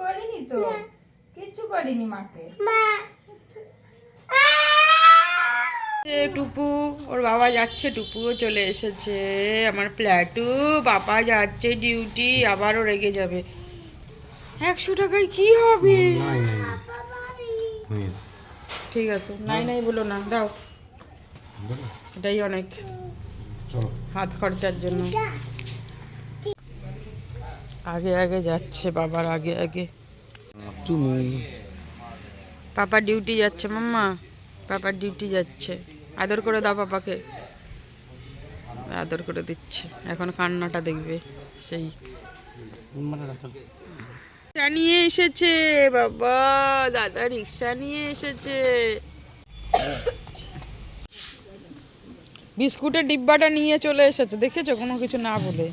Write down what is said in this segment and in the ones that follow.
করিনি তো? কিচ্ছু করিনি মাকে? টুপু ওর বাবা যাচ্ছে টুপুও চলে এসেছে। আমার প্ল্যাটু বাবা যাচ্ছে ডিউটি আবারও রেগে যাবে। একশো টাকায় কি হবে? ঠিক আছে নাই নাই বলো না দাও। এটাই অনেক হাত খরচার জন্য। আগে আগে যাচ্ছে বাবার আগে আগে। তুমি? পাপা ডিউটি যাচ্ছে মাম্মা। পাপা ডিউটি যাচ্ছে। আদর করে দাও পাপাকে। আদর করে দিচ্ছে। এখন কান্নাটা দেখবে সেই। রিক্সা নিয়ে এসেছে বাবা। দাদা রিক্সা নিয়ে এসেছে। বিস্কুটের ডিব্বাটা নিয়ে চলে এসেছে। দেখেছ? কোনো কিছু না বলে।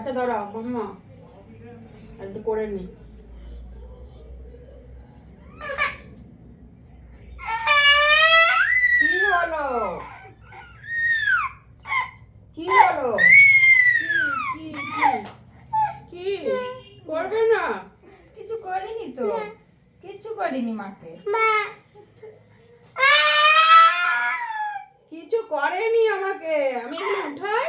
আচ্ছা দাঁড়াও মাম্মা একটু করে নি। কি হলো? কি হলো? কি কি কি কি? করবে না? কিছু করিনি তো। কিচ্ছু করিনি মাকে। কিছু করেনি আমাকে। আমি এগুলো উঠাই?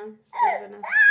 আচ্ছা আচ্ছা